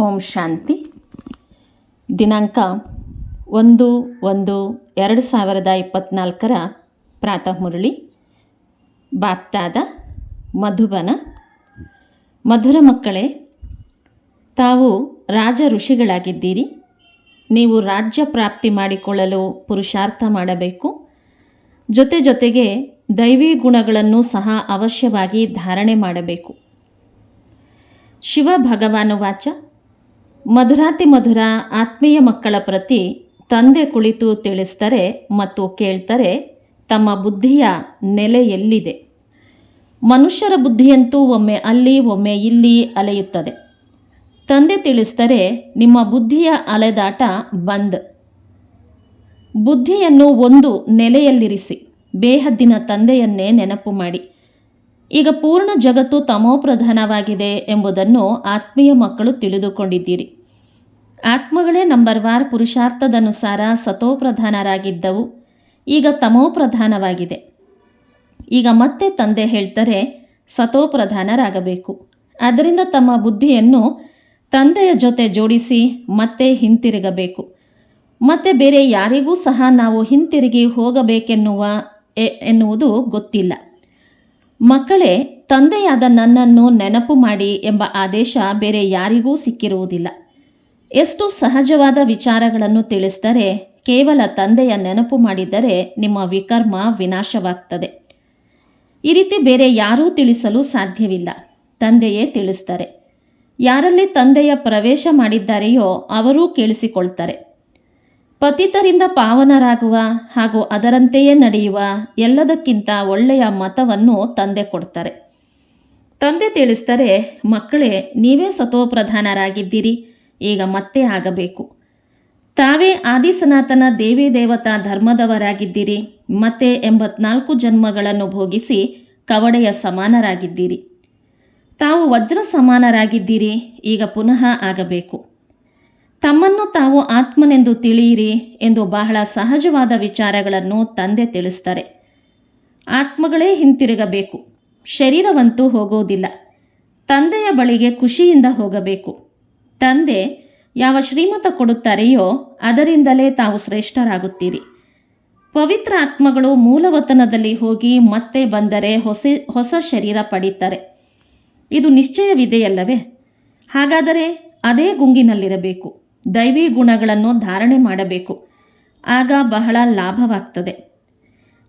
ಓಂ ಶಾಂತಿ. ದಿನಾಂಕ ಒಂದು ಒಂದು ಎರಡು ಸಾವಿರದ ಇಪ್ಪತ್ತ್ನಾಲ್ಕರ ಪ್ರಾತಃ ಮುರಳಿ. ಬಾಪ್ತಾದ ಮಧುಬನ. ಮಧುರ ಮಕ್ಕಳೇ, ತಾವು ರಾಜ ಋಷಿಗಳಾಗಿದ್ದೀರಿ. ನೀವು ರಾಜ್ಯ ಪ್ರಾಪ್ತಿ ಮಾಡಿಕೊಳ್ಳಲು ಪುರುಷಾರ್ಥ ಮಾಡಬೇಕು. ಜೊತೆ ಜೊತೆಗೆ ದೈವಿ ಗುಣಗಳನ್ನು ಸಹ ಅವಶ್ಯವಾಗಿ ಧಾರಣೆ ಮಾಡಬೇಕು. ಶಿವ ಭಗವಾನು ವಾಚ ಮಧುರಾತಿ ಮಧುರ ಆತ್ಮೀಯ ಮಕ್ಕಳ ಪ್ರತಿ ತಂದೆ ಕುಳಿತು ತಿಳಿಸ್ತಾರೆ ಮತ್ತು ಕೇಳ್ತಾರೆ ತಮ್ಮ ಬುದ್ಧಿಯ ನೆಲೆ ಎಲ್ಲಿದೆ? ಮನುಷ್ಯರ ಬುದ್ಧಿಯಂತೂ ಒಮ್ಮೆ ಅಲ್ಲಿ, ಒಮ್ಮೆ ಇಲ್ಲಿ ಅಲೆಯುತ್ತದೆ. ತಂದೆ ತಿಳಿಸ್ತಾರೆ ನಿಮ್ಮ ಬುದ್ಧಿಯ ಅಲೆದಾಟ ಬಂದ್. ಬುದ್ಧಿಯನ್ನು ಒಂದು ನೆಲೆಯಲ್ಲಿರಿಸಿ, ಬೇಹದ್ದಿನ ತಂದೆಯನ್ನೇ ನೆನಪು ಮಾಡಿ. ಈಗ ಪೂರ್ಣ ಜಗತ್ತು ತಮೋಪ್ರಧಾನವಾಗಿದೆ ಎಂಬುದನ್ನು ಆತ್ಮೀಯ ಮಕ್ಕಳು ತಿಳಿದುಕೊಂಡಿದ್ದೀರಿ. ಆತ್ಮಗಳೇ ನಂಬರ್ ವಾರ್ ಪುರುಷಾರ್ಥದನುಸಾರ ಸತೋಪ್ರಧಾನರಾಗಿದ್ದವು. ಈಗ ತಮೋಪ್ರಧಾನವಾಗಿದೆ. ಈಗ ಮತ್ತೆ ತಂದೆ ಹೇಳ್ತಾರೆ ಸತೋಪ್ರಧಾನರಾಗಬೇಕು. ಅದರಿಂದ ತಮ್ಮ ಬುದ್ಧಿಯನ್ನು ತಂದೆಯ ಜೊತೆ ಜೋಡಿಸಿ ಮತ್ತೆ ಹಿಂತಿರುಗಬೇಕು. ಮತ್ತೆ ಬೇರೆ ಯಾರಿಗೂ ಸಹ ನಾವು ಹಿಂತಿರುಗಿ ಹೋಗಬೇಕೆನ್ನುವ ಎನ್ನುವುದು ಗೊತ್ತಿಲ್ಲ. ಮಕ್ಕಳೇ, ತಂದೆಯಾದ ನನ್ನನ್ನು ನೆನಪು ಮಾಡಿ ಎಂಬ ಆದೇಶ ಬೇರೆ ಯಾರಿಗೂ ಸಿಕ್ಕಿರುವುದಿಲ್ಲ. ಎಷ್ಟು ಸಹಜವಾದ ವಿಚಾರಗಳನ್ನು ತಿಳಿಸಿದರೆ, ಕೇವಲ ತಂದೆಯ ನೆನಪು ಮಾಡಿದರೆ ನಿಮ್ಮ ವಿಕರ್ಮ ವಿನಾಶವಾಗ್ತದೆ. ಈ ರೀತಿ ಬೇರೆ ಯಾರೂ ತಿಳಿಸಲು ಸಾಧ್ಯವಿಲ್ಲ. ತಂದೆಯೇ ತಿಳಿಸ್ತಾರೆ. ಯಾರಲ್ಲಿ ತಂದೆಯ ಪ್ರವೇಶ ಮಾಡಿದ್ದಾರೆಯೋ ಅವರೂ ಕೇಳಿಸಿಕೊಳ್ತಾರೆ. ಪತಿತರಿಂದ ಪಾವನರಾಗುವ ಹಾಗೂ ಅದರಂತೆಯೇ ನಡೆಯುವ ಎಲ್ಲದಕ್ಕಿಂತ ಒಳ್ಳೆಯ ಮತವನ್ನು ತಂದೆ ಕೊಡ್ತಾರೆ. ತಂದೆ ತಿಳಿಸ್ತಾರೆ ಮಕ್ಕಳೇ, ನೀವೇ ಸತೋಪ್ರಧಾನರಾಗಿದ್ದೀರಿ. ಈಗ ಮತ್ತೆ ಆಗಬೇಕು. ತಾವೇ ಆದಿಸನಾತನ ದೇವಿ ದೇವತಾ ಧರ್ಮದವರಾಗಿದ್ದೀರಿ. ಮತ್ತೆ ಎಂಬತ್ನಾಲ್ಕು ಜನ್ಮಗಳನ್ನು ಭೋಗಿಸಿ ಕವಡೆಯ ಸಮಾನರಾಗಿದ್ದೀರಿ. ತಾವು ವಜ್ರ ಸಮಾನರಾಗಿದ್ದೀರಿ ಈಗ ಪುನಃ ಆಗಬೇಕು. ತಮ್ಮನ್ನು ತಾವು ಆತ್ಮನೆಂದು ತಿಳಿಯಿರಿ ಎಂದು ಬಹಳ ಸಹಜವಾದ ವಿಚಾರಗಳನ್ನು ತಂದೆ ತಿಳಿಸ್ತಾರೆ. ಆತ್ಮಗಳೇ ಹಿಂತಿರುಗಬೇಕು. ಶರೀರವಂತೂ ಹೋಗೋದಿಲ್ಲ ತಂದೆಯ ಬಳಿಗೆ ಖುಷಿಯಿಂದ ಹೋಗಬೇಕು. ತಂದೆ, ಯಾವ ಶ್ರೀಮತ ಕೊಡುತ್ತಾರೆಯೋ ಅದರಿಂದಲೇ ತಾವು ಶ್ರೇಷ್ಠರಾಗುತ್ತೀರಿ. ಪವಿತ್ರ ಆತ್ಮಗಳು ಮೂಲವತನದಲ್ಲಿ ಹೋಗಿ ಮತ್ತೆ ಬಂದರೆ ಹೊಸ ಹೊಸ ಶರೀರ ಪಡೀತಾರೆ. ಇದು ನಿಶ್ಚಯವಿದೆಯಲ್ಲವೇ? ಹಾಗಾದರೆ ಅದೇ ಗುಂಗಿನಲ್ಲಿರಬೇಕು. ದೈವಿ ಗುಣಗಳನ್ನು ಧಾರಣೆ ಮಾಡಬೇಕು. ಆಗ ಬಹಳ ಲಾಭವಾಗ್ತದೆ.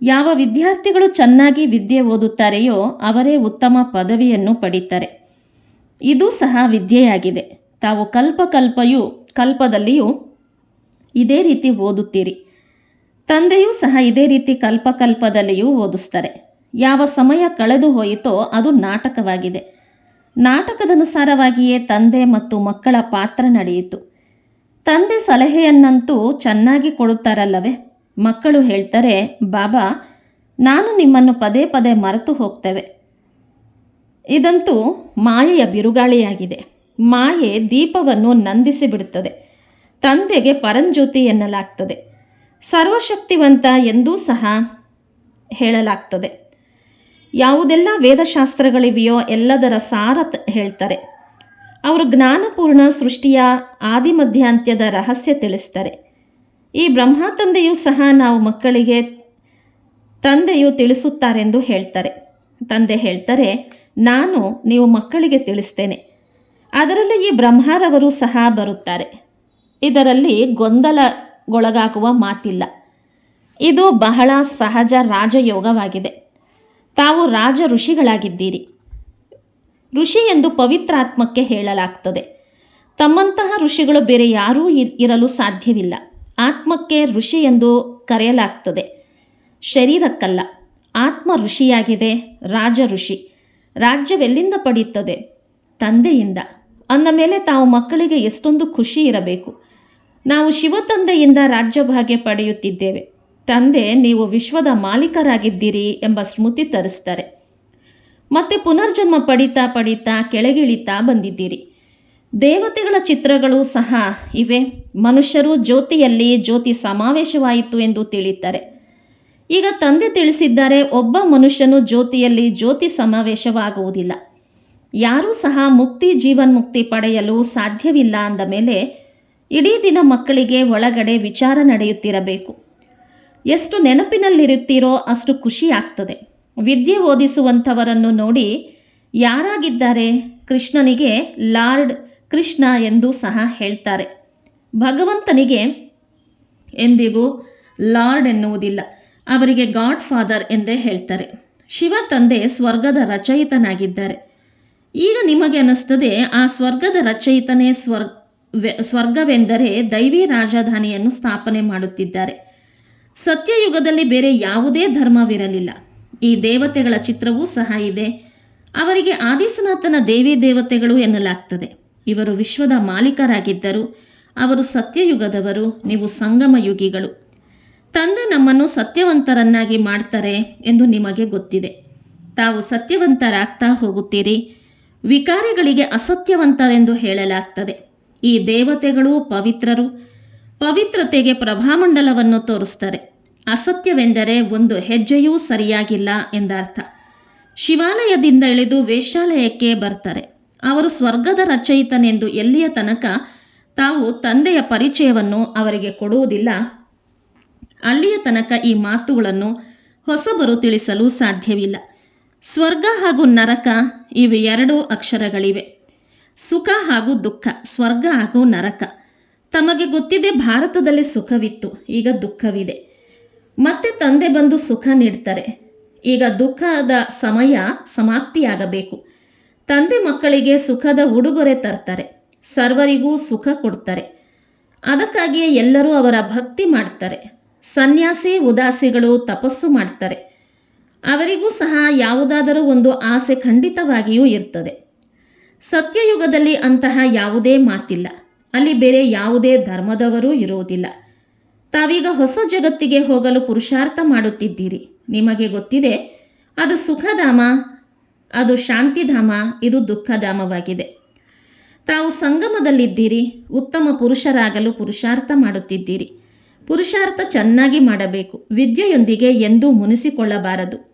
ಯಾವ ವಿದ್ಯಾರ್ಥಿಗಳು ಚೆನ್ನಾಗಿ ವಿದ್ಯೆ ಓದುತ್ತಾರೆಯೋ ಅವರೇ ಉತ್ತಮ ಪದವಿಯನ್ನು ಪಡೀತಾರೆ. ಇದು ಸಹ ವಿದ್ಯೆಯಾಗಿದೆ. ತಾವು ಕಲ್ಪಕಲ್ಪಯು ಕಲ್ಪದಲ್ಲಿಯೂ ಇದೇ ರೀತಿ ಓದುತ್ತೀರಿ. ತಂದೆಯೂ ಸಹ ಇದೇ ರೀತಿ ಕಲ್ಪಕಲ್ಪದಲ್ಲಿಯೂ ಓದಿಸ್ತಾರೆ ಯಾವ ಸಮಯ ಕಳೆದು ಹೋಯಿತೋ ಅದು ನಾಟಕವಾಗಿದೆ. ನಾಟಕದನುಸಾರವಾಗಿಯೇ ತಂದೆ ಮತ್ತು ಮಕ್ಕಳ ಪಾತ್ರ ನಡೆಯಿತು. ತಂದೆ ಸಲಹೆಯನ್ನಂತೂ ಚೆನ್ನಾಗಿ ಕೊಡುತ್ತಾರಲ್ಲವೇ? ಮಕ್ಕಳು ಹೇಳ್ತಾರೆ, ಬಾಬಾ, ನಾನು ನಿಮ್ಮನ್ನು ಪದೇ ಪದೇ ಮರೆತು ಹೋಗ್ತೇವೆ. ಇದಂತೂ ಮಾಯೆಯ ಬಿರುಗಾಳಿಯಾಗಿದೆ. ಮಾಯೆ ದೀಪವನ್ನು ನಂದಿಸಿ ಬಿಡುತ್ತದೆ ತಂದೆಗೆ ಪರಂಜ್ಯೋತಿ ಎನ್ನಲಾಗ್ತದೆ. ಸರ್ವಶಕ್ತಿವಂತ ಎಂದೂ ಸಹ ಹೇಳಲಾಗ್ತದೆ. ಯಾವುದೆಲ್ಲ ವೇದಶಾಸ್ತ್ರಗಳಿವೆಯೋ ಎಲ್ಲದರ ಸಾರ ಹೇಳ್ತಾರೆ. ಅವರು ಜ್ಞಾನಪೂರ್ಣ ಸೃಷ್ಟಿಯ ಆದಿಮಧ್ಯಾಂತ್ಯದ ರಹಸ್ಯ ತಿಳಿಸ್ತಾರೆ. ಈ ಬ್ರಹ್ಮ ತಂದೆಯೂ ಸಹ ನಾವು ಮಕ್ಕಳಿಗೆ ತಂದೆಯು ತಿಳಿಸುತ್ತಾರೆಂದು ಹೇಳ್ತಾರೆ. ತಂದೆ ಹೇಳ್ತಾರೆ, ನಾನು ನೀವು ಮಕ್ಕಳಿಗೆ ತಿಳಿಸ್ತೇನೆ. ಅದರಲ್ಲಿ ಈ ಬ್ರಹ್ಮರವರು ಸಹ ಬರುತ್ತಾರೆ. ಇದರಲ್ಲಿ ಗೊಂದಲಗೊಳಗಾಗುವ ಮಾತಿಲ್ಲ. ಇದು ಬಹಳ ಸಹಜ ರಾಜಯೋಗವಾಗಿದೆ. ತಾವು ರಾಜ ಋಷಿಗಳಾಗಿದ್ದೀರಿ ಋಷಿ ಎಂದು ಪವಿತ್ರಾತ್ಮಕ್ಕೆ ಹೇಳಲಾಗ್ತದೆ. ತಮ್ಮಂತಹ ಋಷಿಗಳು ಬೇರೆ ಯಾರೂ ಇರ್- ಇರಲು ಸಾಧ್ಯವಿಲ್ಲ. ಆತ್ಮಕ್ಕೆ ಋಷಿ ಎಂದು ಕರೆಯಲಾಗ್ತದೆ. ಶರೀರಕ್ಕಲ್ಲ. ಆತ್ಮ ಋಷಿಯಾಗಿದೆ ರಾಜ ಋಷಿ ರಾಜ್ಯವೆಲ್ಲಿಂದ ಪಡೆಯುತ್ತದೆ? ತಂದೆಯಿಂದ. ಅಂದ ಮೇಲೆ ತಾವು ಮಕ್ಕಳಿಗೆ ಎಷ್ಟೊಂದು ಖುಷಿ ಇರಬೇಕು. ನಾವು ಶಿವ ತಂದೆಯಿಂದ ರಾಜ್ಯಭಾಗ್ಯ ಪಡೆಯುತ್ತಿದ್ದೇವೆ. ತಂದೆ, ನೀವು ವಿಶ್ವದ ಮಾಲೀಕರಾಗಿದ್ದೀರಿ ಎಂಬ ಸ್ಮೃತಿ ತರಿಸ್ತಾರೆ ಮತ್ತೆ ಪುನರ್ಜನ್ಮ ಪಡಿತಾ ಪಡಿತಾ ಕೆಳಗಿಳಿತಾ ಬಂದಿದ್ದೀರಿ. ದೇವತೆಗಳ ಚಿತ್ರಗಳು ಸಹ ಇವೆ. ಮನುಷ್ಯರು ಜ್ಯೋತಿಯಲ್ಲಿ ಜ್ಯೋತಿ ಸಮಾವೇಶವಾಯಿತು ಎಂದು ತಿಳಿತಾರೆ. ಈಗ ತಂದೆ ತಿಳಿಸಿದ್ದಾರೆ, ಒಬ್ಬ ಮನುಷ್ಯನು ಜ್ಯೋತಿಯಲ್ಲಿ ಜ್ಯೋತಿ ಸಮಾವೇಶವಾಗುವುದಿಲ್ಲ. ಯಾರೂ ಸಹ ಮುಕ್ತಿ ಜೀವನ್ಮುಕ್ತಿ ಪಡೆಯಲು ಸಾಧ್ಯವಿಲ್ಲ ಅಂದ ಮೇಲೆ ಇಡೀ ದಿನ ಮಕ್ಕಳಿಗೆ ಒಳಗಡೆ ವಿಚಾರ ನಡೆಯುತ್ತಿರಬೇಕು. ಎಷ್ಟು ನೆನಪಿನಲ್ಲಿರುತ್ತೀರೋ ಅಷ್ಟು ಖುಷಿ ಆಗ್ತದೆ ವಿದ್ಯೆ ಓದಿಸುವಂಥವರನ್ನು ನೋಡಿ ಯಾರಾಗಿದ್ದಾರೆ? ಕೃಷ್ಣನಿಗೆ ಲಾರ್ಡ್ ಕೃಷ್ಣ ಎಂದು ಸಹ ಹೇಳ್ತಾರೆ. ಭಗವಂತನಿಗೆ ಎಂದಿಗೂ ಲಾರ್ಡ್ ಎನ್ನುವುದಿಲ್ಲ. ಅವರಿಗೆ ಗಾಡ್ ಫಾದರ್ ಎಂದೇ ಹೇಳ್ತಾರೆ. ಶಿವ ತಂದೆ ಸ್ವರ್ಗದ ರಚಯಿತನಾಗಿದ್ದಾರೆ. ಈಗ ನಿಮಗೆ ಅನ್ನಿಸ್ತದೆ, ಆ ಸ್ವರ್ಗದ ರಚಯಿತನೇ ಸ್ವರ್ ಸ್ವರ್ಗವೆಂದರೆ ದೈವಿ ರಾಜಧಾನಿಯನ್ನು ಸ್ಥಾಪನೆ ಮಾಡುತ್ತಿದ್ದಾರೆ. ಸತ್ಯಯುಗದಲ್ಲಿ ಬೇರೆ ಯಾವುದೇ ಧರ್ಮವಿರಲಿಲ್ಲ. ಈ ದೇವತೆಗಳ ಚಿತ್ರವೂ ಸಹ ಇದೆ. ಅವರಿಗೆ ಆದಿಸನಾಥನ ದೇವಿ ದೇವತೆಗಳು ಎನ್ನಲಾಗ್ತದೆ. ಇವರು ವಿಶ್ವದ ಮಾಲೀಕರಾಗಿದ್ದರು. ಅವರು ಸತ್ಯಯುಗದವರು, ನೀವು ಸಂಗಮ ಯುಗಿಗಳು. ತಂದೆ ನಮ್ಮನ್ನು ಸತ್ಯವಂತರನ್ನಾಗಿ ಮಾಡ್ತಾರೆ ಎಂದು ನಿಮಗೆ ಗೊತ್ತಿದೆ. ತಾವು ಸತ್ಯವಂತರಾಗ್ತಾ ಹೋಗುತ್ತೀರಿ. ವಿಕಾರಿಗಳಿಗೆ ಅಸತ್ಯವಂತರೆಂದು ಹೇಳಲಾಗ್ತದೆ. ಈ ದೇವತೆಗಳು ಪವಿತ್ರರು. ಪವಿತ್ರತೆಗೆ ಪ್ರಭಾಮಂಡಲವನ್ನು ತೋರಿಸ್ತಾರೆ. ಅಸತ್ಯವೆಂದರೆ ಒಂದು ಹೆಜ್ಜೆಯೂ ಸರಿಯಾಗಿಲ್ಲ ಎಂದರ್ಥ. ಶಿವಾಲಯದಿಂದ ಇಳಿದು ವೇಶ್ಯಾಲಯಕ್ಕೆ ಬರ್ತಾರೆ. ಅವರು ಸ್ವರ್ಗದ ರಚಯಿತನೆಂದು ಎಲ್ಲಿಯ ತನಕ ತಾವು ತಂದೆಯ ಪರಿಚಯವನ್ನು ಅವರಿಗೆ ಕೊಡುವುದಿಲ್ಲ. ಅಲ್ಲಿಯ ತನಕ ಈ ಮಾತುಗಳನ್ನು ಹೊಸಬರು ತಿಳಿಸಲು ಸಾಧ್ಯವಿಲ್ಲ. ಸ್ವರ್ಗ ಹಾಗೂ ನರಕ ಇವು ಎರಡು ಅಕ್ಷರಗಳಿವೆ. ಸುಖ ಹಾಗೂ ದುಃಖ, ಸ್ವರ್ಗ ಹಾಗೂ ನರಕ. ತಮಗೆ ಗೊತ್ತಿದೆ ಭಾರತದಲ್ಲಿ ಸುಖವಿತ್ತು, ಈಗ ದುಃಖವಿದೆ. ಮತ್ತೆ ತಂದೆ ಬಂದು ಸುಖ ನೀಡ್ತಾರೆ. ಈಗ ದುಃಖದ ಸಮಯ ಸಮಾಪ್ತಿಯಾಗಬೇಕು. ತಂದೆ ಮಕ್ಕಳಿಗೆ ಸುಖದ ಉಡುಗೊರೆ ತರ್ತಾರೆ, ಸರ್ವರಿಗೂ ಸುಖ ಕೊಡ್ತಾರೆ. ಅದಕ್ಕಾಗಿಯೇ ಎಲ್ಲರೂ ಅವರ ಭಕ್ತಿ ಮಾಡ್ತಾರೆ. ಸನ್ಯಾಸಿ, ಉದಾಸಿಗಳು ತಪಸ್ಸು ಮಾಡ್ತಾರೆ. ಅವರಿಗೂ ಸಹ ಯಾವುದಾದರೂ ಒಂದು ಆಸೆ ಖಂಡಿತವಾಗಿಯೂ ಇರ್ತದೆ. ಸತ್ಯಯುಗದಲ್ಲಿ ಅಂತಹ ಯಾವುದೇ ಮಾತಿಲ್ಲ. ಅಲ್ಲಿ ಬೇರೆ ಯಾವುದೇ ಧರ್ಮದವರೂ ಇರುವುದಿಲ್ಲ. ತಾವೀಗ ಹೊಸ ಜಗತ್ತಿಗೆ ಹೋಗಲು ಪುರುಷಾರ್ಥ ಮಾಡುತ್ತಿದ್ದೀರಿ. ನಿಮಗೆ ಗೊತ್ತಿದೆ, ಅದು ಸುಖಧಾಮ, ಅದು ಶಾಂತಿಧಾಮ, ಇದು ದುಃಖಧಾಮವಾಗಿದೆ. ತಾವು ಸಂಗಮದಲ್ಲಿದ್ದೀರಿ, ಉತ್ತಮ ಪುರುಷರಾಗಲು ಪುರುಷಾರ್ಥ ಮಾಡುತ್ತಿದ್ದೀರಿ. ಪುರುಷಾರ್ಥ ಚೆನ್ನಾಗಿ ಮಾಡಬೇಕು, ವಿದ್ಯೆಯೊಂದಿಗೆ ಎಂದೂ ಮುನಿಸಿಕೊಳ್ಳಬಾರದು.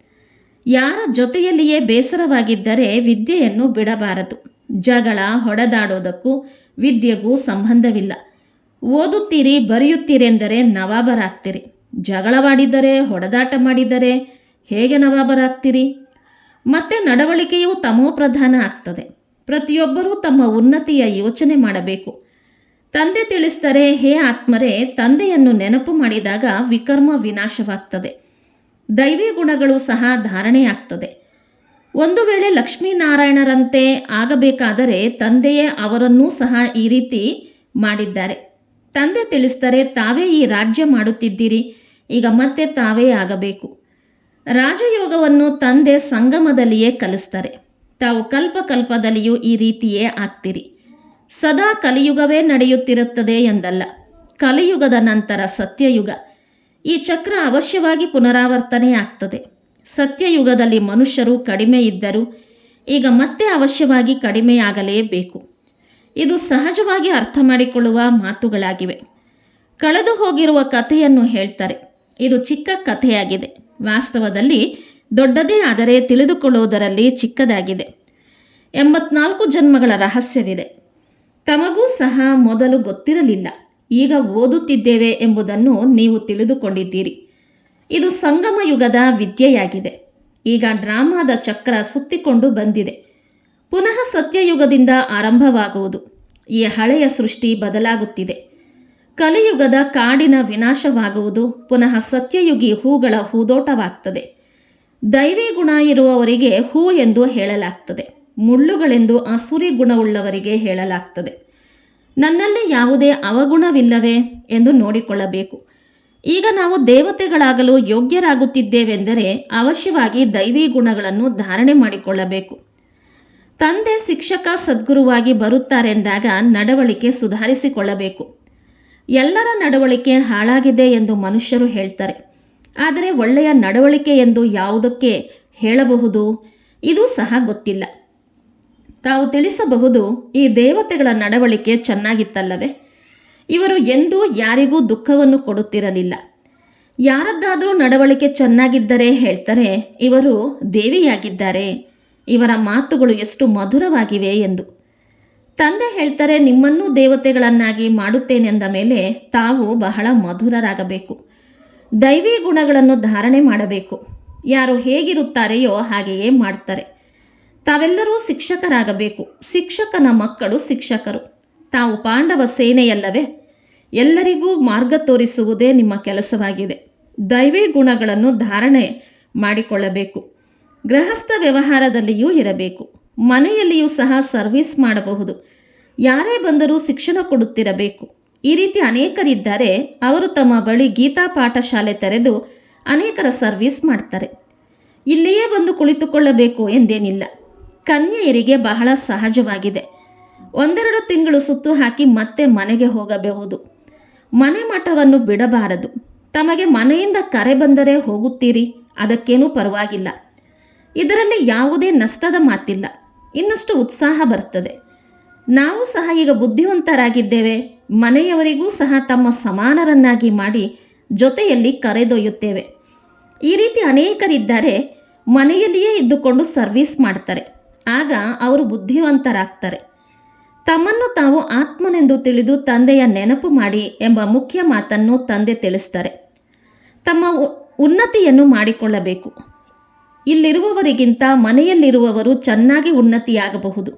ಯಾರ ಜೊತೆಯಲ್ಲಿಯೇ ಬೇಸರವಾಗಿದ್ದರೆ ವಿದ್ಯೆಯನ್ನು ಬಿಡಬಾರದು. ಜಗಳ ಹೊಡೆದಾಡೋದಕ್ಕೂ ವಿದ್ಯೆಗೂ ಸಂಬಂಧವಿಲ್ಲ. ಓದುತ್ತೀರಿ, ಬರೆಯುತ್ತೀರೆಂದರೆ ನವಾಬರಾಗ್ತೀರಿ. ಜಗಳವಾಡಿದರೆ, ಹೊಡೆದಾಟ ಮಾಡಿದರೆ ಹೇಗೆ ನವಾಬರಾಗ್ತೀರಿ? ಮತ್ತೆ ನಡವಳಿಕೆಯು ತಮೋಪ್ರಧಾನ ಆಗ್ತದೆ. ಪ್ರತಿಯೊಬ್ಬರೂ ತಮ್ಮ ಉನ್ನತಿಯ ಯೋಚನೆ ಮಾಡಬೇಕು. ತಂದೆ ತಿಳಿಸ್ತಾರೆ ಹೇ ಆತ್ಮರೇ, ತಂದೆಯನ್ನು ನೆನಪು ಮಾಡಿದಾಗ ವಿಕರ್ಮ ವಿನಾಶವಾಗ್ತದೆ. ದೈವಿ ಗುಣಗಳು ಸಹ ಧಾರಣೆಯಾಗ್ತದೆ. ಒಂದು ವೇಳೆ ಲಕ್ಷ್ಮೀನಾರಾಯಣರಂತೆ ಆಗಬೇಕಾದರೆ ತಂದೆಯೇ ಅವರನ್ನೂ ಸಹ ಈ ರೀತಿ ಮಾಡಿದ್ದಾರೆ. ತಂದೆ ತಿಳಿಸ್ತಾರೆ ತಾವೇ ಈ ರಾಜ್ಯ ಮಾಡುತ್ತಿದ್ದೀರಿ, ಈಗ ಮತ್ತೆ ತಾವೇ ಆಗಬೇಕು. ರಾಜಯೋಗವನ್ನು ತಂದೆ ಸಂಗಮದಲ್ಲಿಯೇ ಕಲಿಸ್ತಾರೆ. ತಾವು ಕಲ್ಪ ಕಲ್ಪದಲ್ಲಿಯೂ ಈ ರೀತಿಯೇ ಆಗ್ತೀರಿ. ಸದಾ ಕಲಿಯುಗವೇ ನಡೆಯುತ್ತಿರುತ್ತದೆ ಎಂದಲ್ಲ, ಕಲಿಯುಗದ ನಂತರ ಸತ್ಯಯುಗ. ಈ ಚಕ್ರ ಅವಶ್ಯವಾಗಿ ಪುನರಾವರ್ತನೆ ಆಗ್ತದೆ. ಸತ್ಯಯುಗದಲ್ಲಿ ಮನುಷ್ಯರು ಕಡಿಮೆ ಇದ್ದರು ಈಗ ಮತ್ತೆ ಅವಶ್ಯವಾಗಿ ಕಡಿಮೆಯಾಗಲೇಬೇಕು. ಇದು ಸಹಜವಾಗಿ ಅರ್ಥ ಮಾಡಿಕೊಳ್ಳುವ ಮಾತುಗಳಾಗಿವೆ. ಕಳೆದು ಹೋಗಿರುವ ಕಥೆಯನ್ನು ಹೇಳ್ತಾರೆ. ಇದು ಚಿಕ್ಕ ಕಥೆಯಾಗಿದೆ. ವಾಸ್ತವದಲ್ಲಿ ದೊಡ್ಡದೇ ಆದರೆ ತಿಳಿದುಕೊಳ್ಳುವುದರಲ್ಲಿ ಚಿಕ್ಕದಾಗಿದೆ. ಎಂಬತ್ನಾಲ್ಕು ಜನ್ಮಗಳ ರಹಸ್ಯವಿದೆ. ತಮಗೂ ಸಹ ಮೊದಲು ಗೊತ್ತಿರಲಿಲ್ಲ. ಈಗ ಓದುತ್ತಿದ್ದೇವೆ ಎಂಬುದನ್ನು ನೀವು ತಿಳಿದುಕೊಂಡಿದ್ದೀರಿ. ಇದು ಸಂಗಮ ಯುಗದ ವಿದ್ಯೆಯಾಗಿದೆ. ಈಗ ಡ್ರಾಮಾದ ಚಕ್ರ ಸುತ್ತಿಕೊಂಡು ಬಂದಿದೆ. ಪುನಃ ಸತ್ಯಯುಗದಿಂದ ಆರಂಭವಾಗುವುದು. ಈ ಹಳೆಯ ಸೃಷ್ಟಿ ಬದಲಾಗುತ್ತಿದೆ. ಕಲಿಯುಗದ ಕಾಡಿನ ವಿನಾಶವಾಗುವುದು, ಪುನಃ ಸತ್ಯಯುಗಿ ಹೂಗಳ ಹೂದೋಟವಾಗ್ತದೆ. ದೈವಿ ಗುಣ ಇರುವವರಿಗೆ ಹೂ ಎಂದು ಹೇಳಲಾಗ್ತದೆ. ಮುಳ್ಳುಗಳೆಂದು ಅಸುರಿ ಗುಣವುಳ್ಳವರಿಗೆ ಹೇಳಲಾಗ್ತದೆ. ನನ್ನಲ್ಲಿ ಯಾವುದೇ ಅವಗುಣವಿಲ್ಲವೇ ಎಂದು ನೋಡಿಕೊಳ್ಳಬೇಕು. ಈಗ ನಾವು ದೇವತೆಗಳಾಗಲು ಯೋಗ್ಯರಾಗುತ್ತಿದ್ದೇವೆಂದರೆ ಅವಶ್ಯವಾಗಿ ದೈವಿ ಗುಣಗಳನ್ನು ಧಾರಣೆ ಮಾಡಿಕೊಳ್ಳಬೇಕು. ತಂದೆ, ಶಿಕ್ಷಕ, ಸದ್ಗುರುವಾಗಿ ಬರುತ್ತಾರೆಂದಾಗ ನಡವಳಿಕೆ ಸುಧಾರಿಸಿಕೊಳ್ಳಬೇಕು. ಎಲ್ಲರ ನಡವಳಿಕೆ ಹಾಳಾಗಿದೆ ಎಂದು ಮನುಷ್ಯರು ಹೇಳ್ತಾರೆ. ಆದರೆ ಒಳ್ಳೆಯ ನಡವಳಿಕೆ ಎಂದು ಯಾವುದಕ್ಕೆ ಹೇಳಬಹುದು? ಇದು ಸಹ ಗೊತ್ತಿಲ್ಲ. ತಾವು ತಿಳಿಸಬಹುದು ಈ ದೇವತೆಗಳ ನಡವಳಿಕೆ ಚೆನ್ನಾಗಿತ್ತಲ್ಲವೇ? ಇವರು ಎಂದೂ ಯಾರಿಗೂ ದುಃಖವನ್ನು ಕೊಡುತ್ತಿರಲಿಲ್ಲ. ಯಾರದ್ದಾದರೂ ನಡವಳಿಕೆ ಚೆನ್ನಾಗಿದ್ದರೆ ಹೇಳ್ತಾರೆ, ಇವರು ದೇವಿಯಾಗಿದ್ದಾರೆ, ಇವರ ಮಾತುಗಳು ಎಷ್ಟು ಮಧುರವಾಗಿವೆ ಎಂದು. ತಂದೆ ಹೇಳ್ತಾರೆ, ನಿಮ್ಮನ್ನೂ ದೇವತೆಗಳನ್ನಾಗಿ ಮಾಡುತ್ತೇನೆಂದ ಮೇಲೆ ತಾವು ಬಹಳ ಮಧುರರಾಗಬೇಕು. ದೈವಿ ಗುಣಗಳನ್ನು ಧಾರಣೆ ಮಾಡಬೇಕು. ಯಾರು ಹೇಗಿರುತ್ತಾರೆಯೋ ಹಾಗೆಯೇ ಮಾಡ್ತಾರೆ. ತಾವೆಲ್ಲರೂ ಶಿಕ್ಷಕರಾಗಬೇಕು. ಶಿಕ್ಷಕನ ಮಕ್ಕಳು ಶಿಕ್ಷಕರು. ತಾವು ಪಾಂಡವ ಸೇನೆಯಲ್ಲವೇ? ಎಲ್ಲರಿಗೂ ಮಾರ್ಗ ತೋರಿಸುವುದೇ ನಿಮ್ಮ ಕೆಲಸವಾಗಿದೆ. ದೈವೇ ಗುಣಗಳನ್ನು ಧಾರಣೆ ಮಾಡಿಕೊಳ್ಳಬೇಕು. ಗೃಹಸ್ಥ ವ್ಯವಹಾರದಲ್ಲಿಯೂ ಇರಬೇಕು. ಮನೆಯಲ್ಲಿಯೂ ಸಹ ಸರ್ವಿಸ್ ಮಾಡಬಹುದು. ಯಾರೇ ಬಂದರೂ ಶಿಕ್ಷಣ ಕೊಡುತ್ತಿರಬೇಕು. ಈ ರೀತಿ ಅನೇಕರಿದ್ದಾರೆ ಅವರು ತಮ್ಮ ಬಳಿ ಗೀತಾ ಪಾಠಶಾಲೆ ತೆರೆದು ಅನೇಕರ ಸರ್ವಿಸ್ ಮಾಡ್ತಾರೆ. ಇಲ್ಲಿಯೇ ಬಂದು ಕುಳಿತುಕೊಳ್ಳಬೇಕು ಎಂದೇನಿಲ್ಲ. ಕನ್ಯೆಯರಿಗೆ ಬಹಳ ಸಹಜವಾಗಿದೆ. ಒಂದೆರಡು ತಿಂಗಳು ಸುತ್ತು ಹಾಕಿ ಮತ್ತೆ ಮನೆಗೆ ಹೋಗಬಹುದು. ಮನೆ ಮಠವನ್ನು ಬಿಡಬಾರದು. ತಮಗೆ ಮನೆಯಿಂದ ಕರೆ ಬಂದರೆ ಹೋಗುತ್ತೀರಿ, ಅದಕ್ಕೇನೂ ಪರವಾಗಿಲ್ಲ. ಇದರಲ್ಲಿ ಯಾವುದೇ ನಷ್ಟದ ಮಾತಿಲ್ಲ. ಇನ್ನಷ್ಟು ಉತ್ಸಾಹ ಬರ್ತದೆ. ನಾವು ಸಹ ಈಗ ಬುದ್ಧಿವಂತರಾಗಿದ್ದೇವೆ. ಮನೆಯವರಿಗೂ ಸಹ ತಮ್ಮ ಸಮಾನರನ್ನಾಗಿ ಮಾಡಿ ಜೊತೆಯಲ್ಲಿ ಕರೆದೊಯ್ಯುತ್ತೇವೆ ಈ ರೀತಿ ಅನೇಕರಿದ್ದಾರೆ, ಮನೆಯಲ್ಲಿಯೇ ಇದ್ದುಕೊಂಡು ಸರ್ವಿಸ್ ಮಾಡ್ತಾರೆ. ಆಗ ಅವರು ಬುದ್ಧಿವಂತರಾಗ್ತಾರೆ. ತಮ್ಮನ್ನು ತಾವು ಆತ್ಮನೆಂದು ತಿಳಿದು ತಂದೆಯ ನೆನಪು ಮಾಡಿ ಎಂಬ ಮುಖ್ಯ ಮಾತನ್ನು ತಂದೆ ತಿಳಿಸ್ತಾರೆ. ತಮ್ಮ ಉನ್ನತಿಯನ್ನು ಮಾಡಿಕೊಳ್ಳಬೇಕು. ಇಲ್ಲಿರುವವರಿಗಿಂತ ಮನೆಯಲ್ಲಿರುವವರು ಚೆನ್ನಾಗಿ ಉನ್ನತಿಯಾಗಬಹುದು.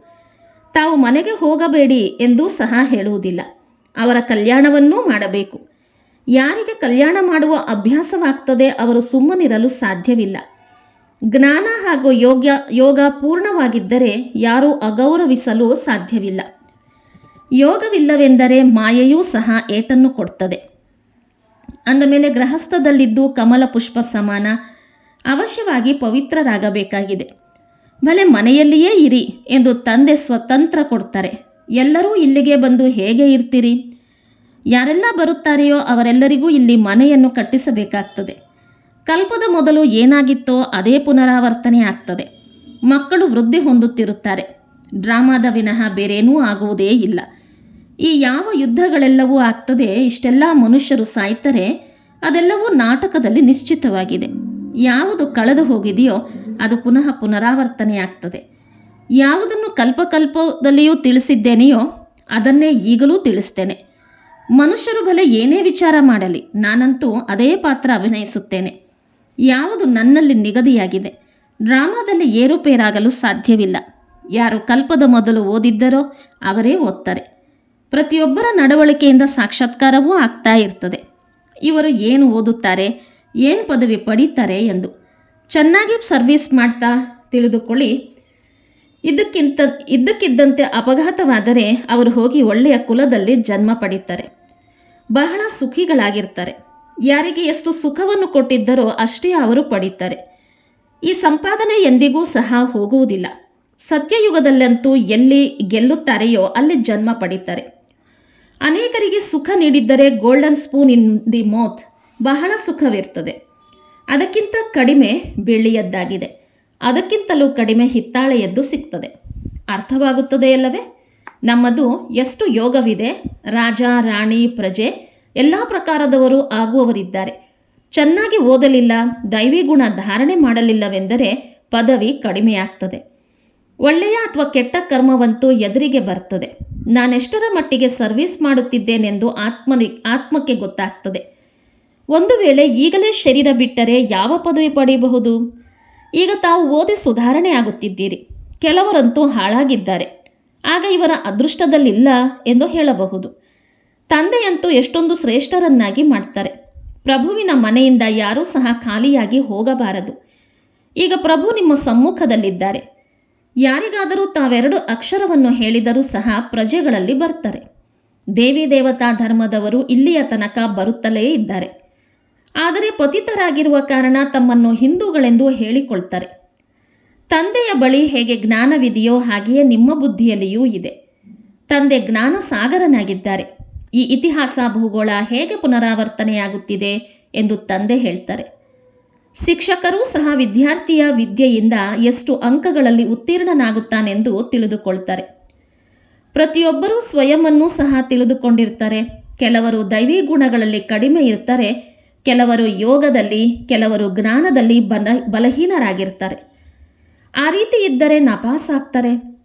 ತಾವು ಮನೆಗೆ ಹೋಗಬೇಡಿ ಎಂದೂ ಸಹ ಹೇಳುವುದಿಲ್ಲ. ಅವರ ಕಲ್ಯಾಣವನ್ನೂ ಮಾಡಬೇಕು. ಯಾರಿಗೆ ಕಲ್ಯಾಣ ಮಾಡುವ ಅಭ್ಯಾಸವಾಗ್ತದೆ ಅವರು ಸುಮ್ಮನಿರಲು ಸಾಧ್ಯವಿಲ್ಲ. ಜ್ಞಾನ ಹಾಗೂ ಯೋಗ್ಯ, ಯೋಗ ಪೂರ್ಣವಾಗಿದ್ದರೆ ಯಾರೂ ಅಗೌರವಿಸಲು ಸಾಧ್ಯವಿಲ್ಲ. ಯೋಗವಿಲ್ಲವೆಂದರೆ ಮಾಯೆಯೂ ಸಹ ಏಟನ್ನು ಕೊಡ್ತದೆ. ಅಂದ ಮೇಲೆ ಗೃಹಸ್ಥದಲ್ಲಿದ್ದು ಕಮಲ ಪುಷ್ಪ ಸಮಾನ, ಅವಶ್ಯವಾಗಿ ಪವಿತ್ರರಾಗಬೇಕಾಗಿದೆ. ಭಲೆ ಮನೆಯಲ್ಲಿಯೇ ಇರಿ ಎಂದು ತಂದೆ ಸ್ವತಂತ್ರ ಕೊಡ್ತಾರೆ. ಎಲ್ಲರೂ ಇಲ್ಲಿಗೆ ಬಂದು ಹೇಗೆ ಇರ್ತೀರಿ? ಯಾರೆಲ್ಲ ಬರುತ್ತಾರೆಯೋ ಅವರೆಲ್ಲರಿಗೂ ಇಲ್ಲಿ ಮನೆಯನ್ನು ಕಟ್ಟಿಸಬೇಕಾಗ್ತದೆ. ಕಲ್ಪದ ಮೊದಲು ಏನಾಗಿತ್ತೋ ಅದೇ ಪುನರಾವರ್ತನೆ ಆಗ್ತದೆ. ಮಕ್ಕಳು ವೃದ್ಧಿ ಹೊಂದುತ್ತಿರುತ್ತಾರೆ. ಡ್ರಾಮಾದ ವಿನಃ ಬೇರೇನೂ ಆಗುವುದೇ ಇಲ್ಲ. ಈ ಯಾವ ಯುದ್ಧಗಳೆಲ್ಲವೂ ಆಗ್ತದೆ, ಇಷ್ಟೆಲ್ಲ ಮನುಷ್ಯರು ಸಾಯ್ತಾರೆ, ಅದೆಲ್ಲವೂ ನಾಟಕದಲ್ಲಿ ನಿಶ್ಚಿತವಾಗಿದೆ. ಯಾವುದು ಕಳೆದು ಹೋಗಿದೆಯೋ, ಅದು ಪುನಃ ಪುನರಾವರ್ತನೆ ಆಗ್ತದೆ. ಯಾವುದನ್ನು ಕಲ್ಪಕಲ್ಪದಲ್ಲಿಯೂ ತಿಳಿಸಿದ್ದೇನೆಯೋ, ಅದನ್ನೇ ಈಗಲೂ ತಿಳಿಸ್ತೇನೆ. ಮನುಷ್ಯರು ಭಲೆ ಏನೇ ವಿಚಾರ ಮಾಡಲಿ, ನಾನಂತೂ ಅದೇ ಪಾತ್ರ ಅಭಿನಯಿಸುತ್ತೇನೆ. ಯಾವುದು ನನ್ನಲ್ಲಿ ನಿಗದಿಯಾಗಿದೆ? ಡ್ರಾಮಾದಲ್ಲಿ ಏರುಪೇರಾಗಲು ಸಾಧ್ಯವಿಲ್ಲ. ಯಾರು ಕಲ್ಪದ ಮೊದಲು ಓದಿದ್ದರೋ ಅವರೇ ಓದ್ತಾರೆ. ಪ್ರತಿಯೊಬ್ಬರ ನಡವಳಿಕೆಯಿಂದ ಸಾಕ್ಷಾತ್ಕಾರವೂ ಆಗ್ತಾ ಇರ್ತದೆ. ಇವರು ಏನು ಓದುತ್ತಾರೆ, ಏನು ಪದವಿ ಪಡೀತಾರೆ ಎಂದು ಚೆನ್ನಾಗಿ ಸರ್ವಿಸ್ ಮಾಡ್ತಾ ತಿಳಿದುಕೊಳ್ಳಿ. ಇದಕ್ಕಿಂತ, ಇದ್ದಕ್ಕಿದ್ದಂತೆ ಅಪಘಾತವಾದರೆ ಅವರು ಹೋಗಿ ಒಳ್ಳೆಯ ಕುಲದಲ್ಲಿ ಜನ್ಮ ಪಡೀತಾರೆ. ಬಹಳ ಸುಖಿಗಳಾಗಿರ್ತಾರೆ. ಯಾರಿಗೆ ಎಷ್ಟು ಸುಖವನ್ನು ಕೊಟ್ಟಿದ್ದರೋ ಅಷ್ಟೇ ಅವರು ಪಡೀತಾರೆ. ಈ ಸಂಪಾದನೆ ಎಂದಿಗೂ ಸಹ ಹೋಗುವುದಿಲ್ಲ. ಸತ್ಯಯುಗದಲ್ಲಂತೂ ಎಲ್ಲಿ ಗೆಲ್ಲುತ್ತಾರೆಯೋ ಅಲ್ಲಿ ಜನ್ಮ ಪಡೀತಾರೆ. ಅನೇಕರಿಗೆ ಸುಖ ನೀಡಿದ್ದರೆ golden spoon in the mouth ಬಹಳ ಸುಖವಿರ್ತದೆ. ಅದಕ್ಕಿಂತ ಕಡಿಮೆ ಬೆಳ್ಳಿಯದ್ದಾಗಿದೆ. ಅದಕ್ಕಿಂತಲೂ ಕಡಿಮೆ ಹಿತ್ತಾಳೆಯದ್ದು ಸಿಗ್ತದೆ. ಅರ್ಥವಾಗುತ್ತದೆಯಲ್ಲವೇ ನಮ್ಮದು ಎಷ್ಟು ಯೋಗವಿದೆ? ರಾಜ, ರಾಣಿ, ಪ್ರಜೆ ಎಲ್ಲ ಪ್ರಕಾರದವರು ಆಗುವವರಿದ್ದಾರೆ. ಚೆನ್ನಾಗಿ ಓದಲಿಲ್ಲ, ದೈವಿ ಗುಣ ಧಾರಣೆ ಮಾಡಲಿಲ್ಲವೆಂದರೆ ಪದವಿ ಕಡಿಮೆಯಾಗ್ತದೆ. ಒಳ್ಳೆಯ ಅಥವಾ ಕೆಟ್ಟ ಕರ್ಮವಂತೂ ಎದುರಿಗೆ ಬರ್ತದೆ. ನಾನೆಷ್ಟರ ಮಟ್ಟಿಗೆ ಸರ್ವಿಸ್ ಮಾಡುತ್ತಿದ್ದೇನೆಂದು ಆತ್ಮನಿ, ಆತ್ಮಕ್ಕೆ ಗೊತ್ತಾಗ್ತದೆ. ಒಂದು ವೇಳೆ ಈಗಲೇ ಶರೀರ ಬಿಟ್ಟರೆ ಯಾವ ಪದವಿ ಪಡೆಯಬಹುದು? ಈಗ ತಾವು ಓದಿ ಸುಧಾರಣೆ ಆಗುತ್ತಿದ್ದೀರಿ. ಕೆಲವರಂತೂ ಹಾಳಾಗಿದ್ದಾರೆ. ಆಗ ಇವರ ಅದೃಷ್ಟದಲ್ಲಿಲ್ಲ ಎಂದು ಹೇಳಬಹುದು. ತಂದೆಯಂತೂ ಎಷ್ಟೊಂದು ಶ್ರೇಷ್ಠರನ್ನಾಗಿ ಮಾಡ್ತಾರೆ. ಪ್ರಭುವಿನ ಮನೆಯಿಂದ ಯಾರೂ ಸಹ ಖಾಲಿಯಾಗಿ ಹೋಗಬಾರದು. ಈಗ ಪ್ರಭು ನಿಮ್ಮ ಸಮ್ಮುಖದಲ್ಲಿದ್ದಾರೆ. ಯಾರಿಗಾದರೂ ತಾವೆರಡು ಅಕ್ಷರವನ್ನು ಹೇಳಿದರೂ ಸಹ ಪ್ರಜೆಗಳಲ್ಲಿ ಬರ್ತಾರೆ. ದೇವಿ ದೇವತಾ ಧರ್ಮದವರು ಇಲ್ಲಿಯ ತನಕ ಬರುತ್ತಲೇ ಇದ್ದಾರೆ. ಆದರೆ ಪತಿತರಾಗಿರುವ ಕಾರಣ ತಮ್ಮನ್ನು ಹಿಂದೂಗಳೆಂದು ಹೇಳಿಕೊಳ್ತಾರೆ. ತಂದೆಯ ಬಳಿ ಹೇಗೆ ಜ್ಞಾನವಿದೆಯೋ ಹಾಗೆಯೇ ನಿಮ್ಮ ಬುದ್ಧಿಯಲ್ಲಿಯೂ ಇದೆ. ತಂದೆ ಜ್ಞಾನ ಸಾಗರನಾಗಿದ್ದಾರೆ ಈ ಇತಿಹಾಸ ಭೂಗೋಳ ಹೇಗೆ ಪುನರಾವರ್ತನೆಯಾಗುತ್ತಿದೆ ಎಂದು ತಂದೆ ಹೇಳ್ತಾರೆ. ಶಿಕ್ಷಕರೂ ಸಹ ವಿದ್ಯಾರ್ಥಿಯ ವಿದ್ಯೆಯಿಂದ ಎಷ್ಟು ಅಂಕಗಳಲ್ಲಿ ಉತ್ತೀರ್ಣನಾಗುತ್ತಾನೆಂದು ತಿಳಿದುಕೊಳ್ತಾರೆ. ಪ್ರತಿಯೊಬ್ಬರೂ ಸ್ವಯಂವನ್ನೂ ಸಹ ತಿಳಿದುಕೊಂಡಿರ್ತಾರೆ. ಕೆಲವರು ದೈವಿ ಗುಣಗಳಲ್ಲಿ ಕಡಿಮೆ ಇರ್ತಾರೆ. ಕೆಲವರು ಯೋಗದಲ್ಲಿ, ಕೆಲವರು ಜ್ಞಾನದಲ್ಲಿ ಬಲ, ಬಲಹೀನರಾಗಿರ್ತಾರೆ. ಆ ರೀತಿ ಇದ್ದರೆ ನಪಾಸಾಗ್ತಾರೆ.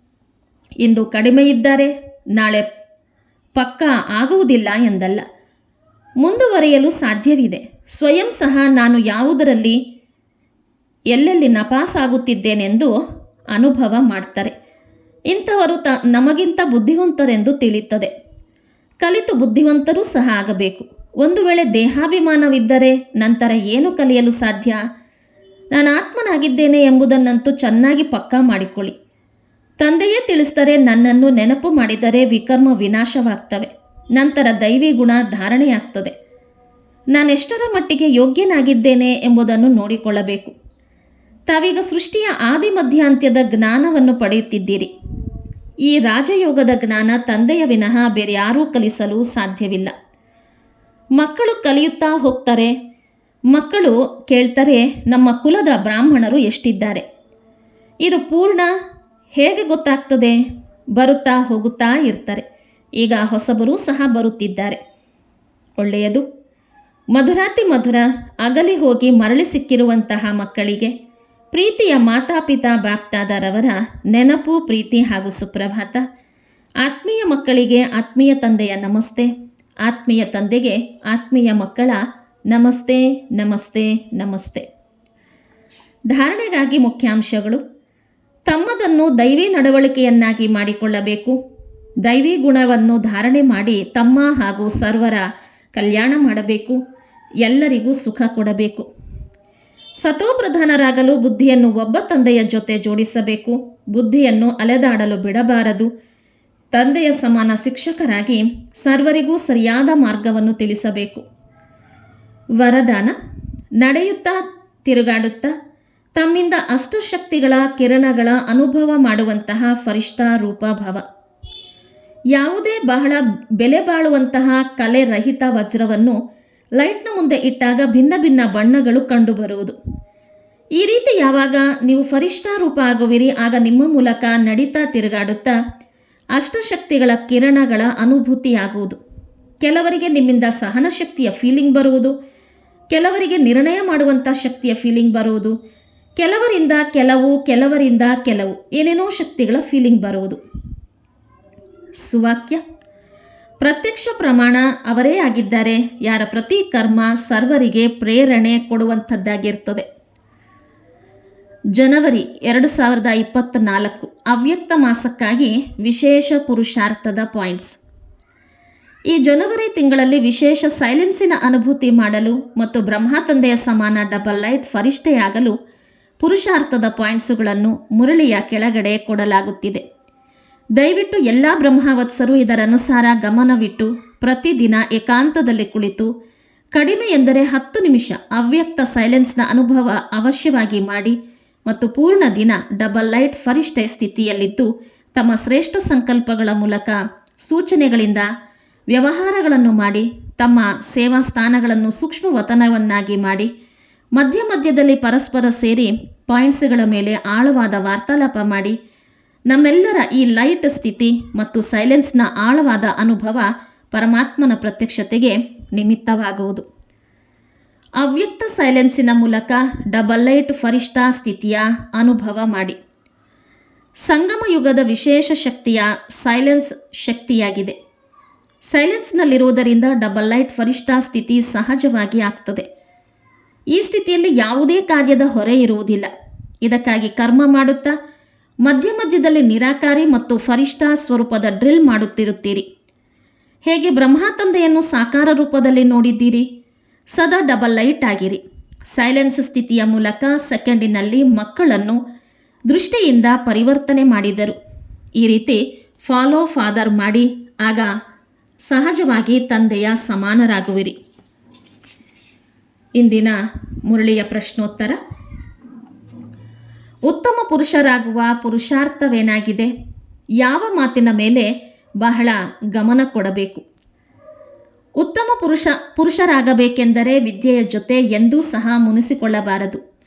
ಇಂದು ಕಡಿಮೆ ಇದ್ದಾರೆ, ನಾಳೆ ಪಕ್ಕ ಆಗುವುದಿಲ್ಲ ಎಂದಲ್ಲ. ಮುಂದುವರೆಯಲು ಸಾಧ್ಯವಿದೆ. ಸ್ವಯಂ ಸಹ ನಾನು ಯಾವುದರಲ್ಲಿ, ಎಲ್ಲೆಲ್ಲಿ ನಪಾಸಾಗುತ್ತಿದ್ದೇನೆಂದು ಅನುಭವ ಮಾಡ್ತಾರೆ. ಇಂಥವರು ತ, ನಮಗಿಂತ ಬುದ್ಧಿವಂತರೆಂದು ತಿಳಿಯುತ್ತದೆ. ಕಲಿತು ಬುದ್ಧಿವಂತರೂ ಸಹ ಆಗಬೇಕು. ಒಂದು ವೇಳೆ ದೇಹಾಭಿಮಾನವಿದ್ದರೆ ನಂತರ ಏನು ಕಲಿಯಲು ಸಾಧ್ಯ? ನಾನು ಆತ್ಮನಾಗಿದ್ದೇನೆ ಎಂಬುದನ್ನಂತೂ ಚೆನ್ನಾಗಿ ಪಕ್ಕಾ ಮಾಡಿಕೊಳ್ಳಿ. ತಂದೆಯೇ ತಿಳಿಸ್ತಾರೆ ನನ್ನನ್ನು ನೆನಪು ಮಾಡಿದರೆ ವಿಕರ್ಮ ವಿನಾಶವಾಗ್ತವೆ. ನಂತರ ದೈವಿ ಗುಣ ಧಾರಣೆಯಾಗ್ತದೆ. ನಾನೆಷ್ಟರ ಮಟ್ಟಿಗೆ ಯೋಗ್ಯನಾಗಿದ್ದೇನೆ ಎಂಬುದನ್ನು ನೋಡಿಕೊಳ್ಳಬೇಕು. ತಾವೀಗ ಸೃಷ್ಟಿಯ ಆದಿ ಮಧ್ಯಾಂತ್ಯದ ಜ್ಞಾನವನ್ನು ಪಡೆಯುತ್ತಿದ್ದೀರಿ. ಈ ರಾಜಯೋಗದ ಜ್ಞಾನ ತಂದೆಯ ವಿನಃ ಬೇರೆ ಯಾರೂ ಕಲಿಸಲು ಸಾಧ್ಯವಿಲ್ಲ. ಮಕ್ಕಳು ಕಲಿಯುತ್ತಾ ಹೋಗ್ತಾರೆ. ಮಕ್ಕಳು ಕೇಳ್ತಾರೆ, ನಮ್ಮ ಕುಲದ ಬ್ರಾಹ್ಮಣರು ಎಷ್ಟಿದ್ದಾರೆ. ಇದು ಪೂರ್ಣ ಹೇಗೆ ಗೊತ್ತಾಗ್ತದೆ? ಬರುತ್ತಾ ಹೋಗುತ್ತಾ ಇರ್ತಾರೆ. ಈಗ ಹೊಸಬರು ಸಹ ಬರುತ್ತಿದ್ದಾರೆ. ಒಳ್ಳೆಯದು. ಮಧುರಾತಿ ಮಧುರ ಅಗಲಿ ಹೋಗಿ ಮರಳಿ ಸಿಕ್ಕಿರುವಂತಹ ಮಕ್ಕಳಿಗೆ ಪ್ರೀತಿಯ ಮಾತಾಪಿತಾ ಬಾಪ್ತಾದರವರ ನೆನಪು, ಪ್ರೀತಿ ಹಾಗೂ ಸುಪ್ರಭಾತ. ಆತ್ಮೀಯ ಮಕ್ಕಳಿಗೆ ಆತ್ಮೀಯ ತಂದೆಯ ನಮಸ್ತೆ. ಆತ್ಮೀಯ ತಂದೆಗೆ ಆತ್ಮೀಯ ಮಕ್ಕಳ ನಮಸ್ತೆ ನಮಸ್ತೆ ನಮಸ್ತೆ. ಧಾರಣೆಗಾಗಿ ಮುಖ್ಯಾಂಶಗಳು. ತಮ್ಮದನ್ನು ದೈವಿ ನಡವಳಿಕೆಯನ್ನಾಗಿ ಮಾಡಿಕೊಳ್ಳಬೇಕು. ದೈವಿ ಗುಣವನ್ನು ಧಾರಣೆ ಮಾಡಿ ತಮ್ಮ ಹಾಗೂ ಸರ್ವರ ಕಲ್ಯಾಣ ಮಾಡಬೇಕು. ಎಲ್ಲರಿಗೂ ಸುಖ ಕೊಡಬೇಕು. ಸತೋಪ್ರಧಾನರಾಗಲು ಬುದ್ಧಿಯನ್ನು ಒಬ್ಬ ತಂದೆಯ ಜೊತೆ ಜೋಡಿಸಬೇಕು. ಬುದ್ಧಿಯನ್ನು ಅಲೆದಾಡಲು ಬಿಡಬಾರದು. ತಂದೆಯ ಸಮಾನ ಶಿಕ್ಷಕರಾಗಿ ಸರ್ವರಿಗೂ ಸರಿಯಾದ ಮಾರ್ಗವನ್ನು ತಿಳಿಸಬೇಕು. ವರದಾನ. ನಡೆಯುತ್ತಾ ತಿರುಗಾಡುತ್ತಾ ತಮ್ಮಿಂದ ಅಷ್ಟಶಕ್ತಿಗಳ ಕಿರಣಗಳ ಅನುಭವ ಮಾಡುವಂತಹ ಫರಿಷ್ಠಾ ರೂಪ ಭವ ಯಾವುದೇ ಬಹಳ ಬೆಲೆ ಬಾಳುವಂತಹ ಕಲೆ ರಹಿತ ವಜ್ರವನ್ನು ಲೈಟ್ನ ಮುಂದೆ ಇಟ್ಟಾಗ ಭಿನ್ನ ಭಿನ್ನ ಬಣ್ಣಗಳು ಕಂಡುಬರುವುದು. ಈ ರೀತಿ ಯಾವಾಗ ನೀವು ಫರಿಷ್ಠಾ ರೂಪ ಆಗುವಿರಿ, ಆಗ ನಿಮ್ಮ ಮೂಲಕ ನಡೀತಾ ತಿರುಗಾಡುತ್ತಾ ಅಷ್ಟಶಕ್ತಿಗಳ ಕಿರಣಗಳ ಅನುಭೂತಿಯಾಗುವುದು. ಕೆಲವರಿಗೆ ನಿಮ್ಮಿಂದ ಸಹನ ಶಕ್ತಿಯ ಫೀಲಿಂಗ್ ಬರುವುದು. ಕೆಲವರಿಗೆ ನಿರ್ಣಯ ಮಾಡುವಂಥ ಶಕ್ತಿಯ ಫೀಲಿಂಗ್ ಬರುವುದು. ಕೆಲವರಿಂದ ಕೆಲವು ಕೆಲವರಿಂದ ಕೆಲವು, ಏನೇನೋ ಶಕ್ತಿಗಳ ಫೀಲಿಂಗ್ ಬರುವುದು. ಸುವಾಕ್ಯ. ಪ್ರತ್ಯಕ್ಷ ಪ್ರಮಾಣ ಅವರೇ ಆಗಿದ್ದಾರೆ. ಯಾರ ಪ್ರತಿ ಕರ್ಮ ಸರ್ವರಿಗೆ ಪ್ರೇರಣೆ ಕೊಡುವಂಥದ್ದಾಗಿರ್ತದೆ. ಜನವರಿ ಎರಡು ಸಾವಿರದ ಇಪ್ಪತ್ತ್ನಾಲ್ಕು ಅವ್ಯಕ್ತ ಮಾಸಕ್ಕಾಗಿ ವಿಶೇಷ ಪುರುಷಾರ್ಥದ ಪಾಯಿಂಟ್ಸ್ ಈ ಜನವರಿ ತಿಂಗಳಲ್ಲಿ ವಿಶೇಷ ಸೈಲೆನ್ಸಿನ ಅನುಭೂತಿ ಮಾಡಲು ಮತ್ತು ಬ್ರಹ್ಮ ತಂದೆಯ ಸಮಾನ ಡಬಲ್ ಲೈಟ್ ಫರಿಷ್ಠೆಯಾಗಲು ಪುರುಷಾರ್ಥದ ಪಾಯಿಂಟ್ಸುಗಳನ್ನು ಮುರಳಿಯ ಕೆಳಗಡೆ ಕೊಡಲಾಗುತ್ತಿದೆ. ದಯವಿಟ್ಟು ಎಲ್ಲ ಬ್ರಹ್ಮಾವತ್ಸರು ಇದರನುಸಾರ ಗಮನವಿಟ್ಟು ಪ್ರತಿದಿನ ಏಕಾಂತದಲ್ಲಿ ಕುಳಿತು ಕಡಿಮೆ ಎಂದರೆ ಹತ್ತು ನಿಮಿಷ ಅವ್ಯಕ್ತ ಸೈಲೆನ್ಸ್ನ ಅನುಭವ ಅವಶ್ಯವಾಗಿ ಮಾಡಿ ಮತ್ತು ಪೂರ್ಣ ದಿನ ಡಬಲ್ ಲೈಟ್ ಫರಿಷ್ಠೆ ಸ್ಥಿತಿಯಲ್ಲಿದ್ದು ತಮ್ಮ ಶ್ರೇಷ್ಠ ಸಂಕಲ್ಪಗಳ ಮೂಲಕ ಸೂಚನೆಗಳಿಂದ ವ್ಯವಹಾರಗಳನ್ನು ಮಾಡಿ ತಮ್ಮ ಸೇವಾ ಸ್ಥಾನಗಳನ್ನು ಸೂಕ್ಷ್ಮ ವತನವನ್ನಾಗಿ ಮಾಡಿ ಮಧ್ಯ ಮಧ್ಯದಲ್ಲಿ ಪರಸ್ಪರ ಸೇರಿ ಪಾಯಿಂಟ್ಸ್ಗಳ ಮೇಲೆ ಆಳವಾದ ವಾರ್ತಾಲಾಪ ಮಾಡಿ, ನಮ್ಮೆಲ್ಲರ ಈ ಲೈಟ್ ಸ್ಥಿತಿ ಮತ್ತು ಸೈಲೆನ್ಸ್ನ ಆಳವಾದ ಅನುಭವ ಪರಮಾತ್ಮನ ಪ್ರತ್ಯಕ್ಷತೆಗೆ ನಿಮಿತ್ತವಾಗುವುದು. ಅವ್ಯಕ್ತ ಸೈಲೆನ್ಸಿನ ಮೂಲಕ ಡಬಲ್ ಲೈಟ್ ಫರಿಷ್ಠಾ ಸ್ಥಿತಿಯ ಅನುಭವ ಮಾಡಿ. ಸಂಗಮ ಯುಗದ ವಿಶೇಷ ಶಕ್ತಿಯ ಸೈಲೆನ್ಸ್ ಶಕ್ತಿಯಾಗಿದೆ. ಸೈಲೆನ್ಸ್ನಲ್ಲಿರುವುದರಿಂದ ಡಬಲ್ ಲೈಟ್ ಫರಿಷ್ಠಾ ಸ್ಥಿತಿ ಸಹಜವಾಗಿ ಆಗ್ತದೆ. ಈ ಸ್ಥಿತಿಯಲ್ಲಿ ಯಾವುದೇ ಕಾರ್ಯದ ಹೊರೆ ಇರುವುದಿಲ್ಲ. ಇದಕ್ಕಾಗಿ ಕರ್ಮ ಮಾಡುತ್ತಾ, ಮಧ್ಯ ಮಧ್ಯದಲ್ಲಿ ನಿರಾಕಾರಿ ಮತ್ತು ಫರಿಷ್ಠಾ ಸ್ವರೂಪದ ಡ್ರಿಲ್ ಮಾಡುತ್ತಿರುತ್ತೀರಿ. ಹೇಗೆ ಬ್ರಹ್ಮ ತಂದೆಯನ್ನು ಸಾಕಾರ ರೂಪದಲ್ಲಿ ನೋಡಿದ್ದೀರಿ? ಸದಾ ಡಬಲ್ ಲೈಟ್ ಆಗಿರಿ. ಸೈಲೆನ್ಸ್ ಸ್ಥಿತಿಯ ಮೂಲಕ ಸೆಕೆಂಡಿನಲ್ಲಿ ಮಕ್ಕಳನ್ನು ದೃಷ್ಟಿಯಿಂದ ಪರಿವರ್ತನೆ ಮಾಡಿದರು. ಈ ರೀತಿ ಫಾಲೋ ಫಾದರ್ ಮಾಡಿ, ಆಗ ಸಹಜವಾಗಿ ತಂದೆಯ ಸಮಾನರಾಗುವಿರಿ. ಇಂದಿನ ಮುರಳಿಯ ಪ್ರಶ್ನೋತ್ತರ. ಉತ್ತಮ ಪುರುಷರಾಗುವ ಪುರುಷಾರ್ಥವೇನಾಗಿದೆ? ಯಾವ ಮಾತಿನ ಮೇಲೆ ಬಹಳ ಗಮನ ಕೊಡಬೇಕು? ಉತ್ತಮ ಪುರುಷ, ಪುರುಷರಾಗಬೇಕೆಂದರೆ ವಿದ್ಯೆಯ ಜೊತೆ ಎಂದೂ ಸಹ ಮುನಿಸಿಕೊಳ್ಳಬಾರದು.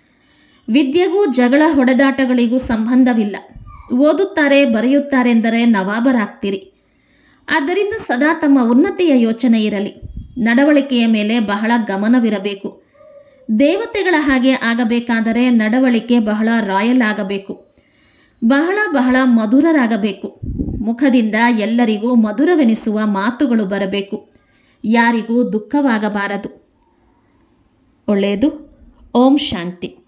ವಿದ್ಯೆಗೂ ಜಗಳ ಹೊಡೆದಾಟಗಳಿಗೂ ಸಂಬಂಧವಿಲ್ಲ. ಓದುತ್ತಾರೆ, ಬರೆಯುತ್ತಾರೆಂದರೆ ನವಾಬರಾಗ್ತೀರಿ. ಆದ್ದರಿಂದ ಸದಾ ತಮ್ಮ ಉನ್ನತಿಯ ಯೋಚನೆ ಇರಲಿ. ನಡವಳಿಕೆಯ ಮೇಲೆ ಬಹಳ ಗಮನವಿರಬೇಕು. ದೇವತೆಗಳ ಹಾಗೆ ಆಗಬೇಕಾದರೆ ನಡವಳಿಕೆ ಬಹಳ ರಾಯಲ್ ಆಗಬೇಕು. ಬಹಳ ಬಹಳ ಮಧುರರಾಗಬೇಕು. ಮುಖದಿಂದ ಎಲ್ಲರಿಗೂ ಮಧುರವೆನಿಸುವ ಮಾತುಗಳು ಬರಬೇಕು. ಯಾರಿಗೂ ದುಃಖವಾಗಬಾರದು. ಒಳ್ಳೆಯದು. ಓಂ ಶಾಂತಿ.